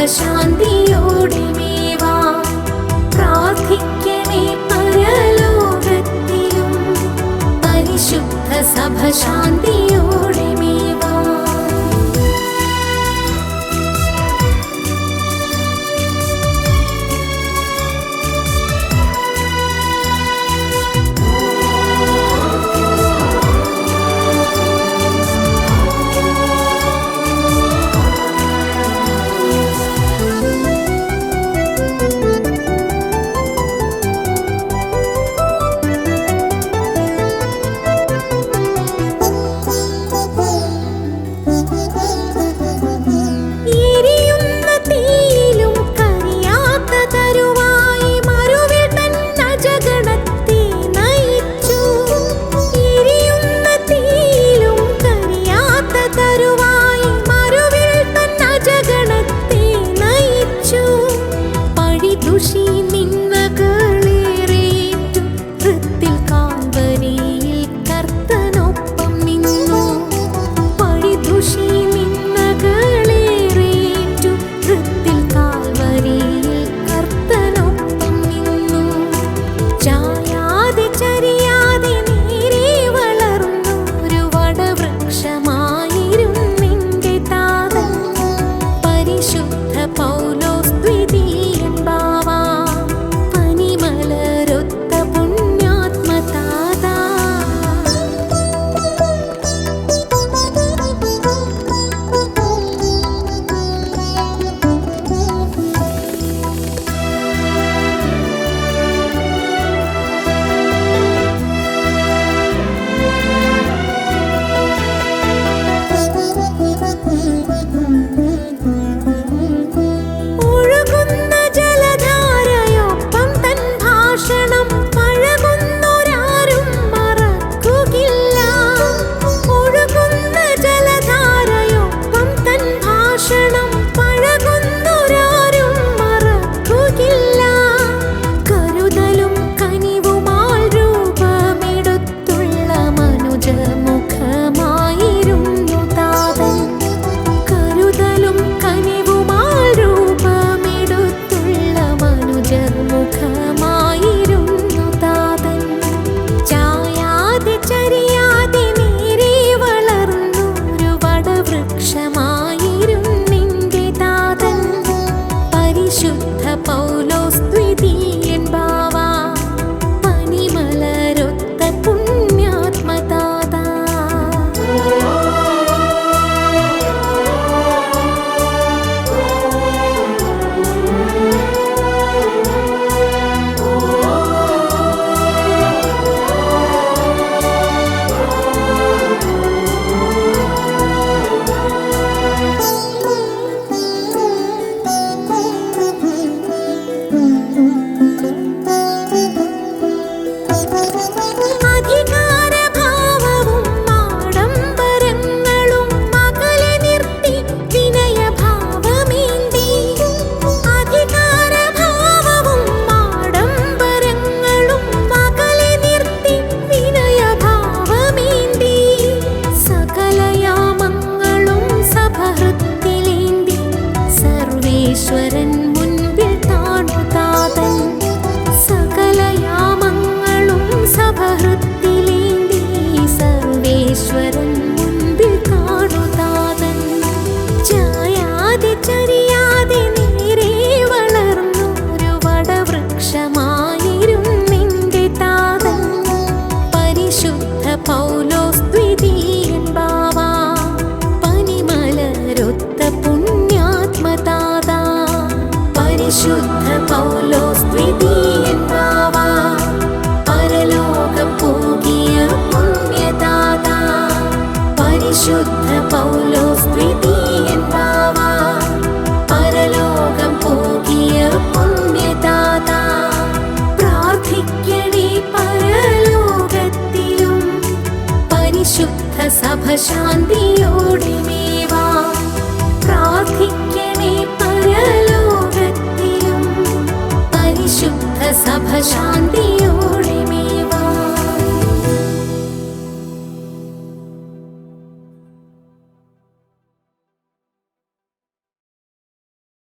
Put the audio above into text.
സുഖശാന്തിയോടെ മേവാ പ്രാർത്ഥിക്കും 想。phone. വിശുദ്ധ പൗലോ സ്ത്രീതീയൻ പാവ. പരലോകം പോകിയ പുണ്യദാത. പ്രാർത്ഥിക്കണേ പരലോകത്തിലും. പരിശുദ്ധ സഭ ശാന്തിയോടെ മേവാ. പ്രാർത്ഥിക്കണേ പരലോകത്തിലും. പരിശുദ്ധ സഭ ശാന്തിയോടെ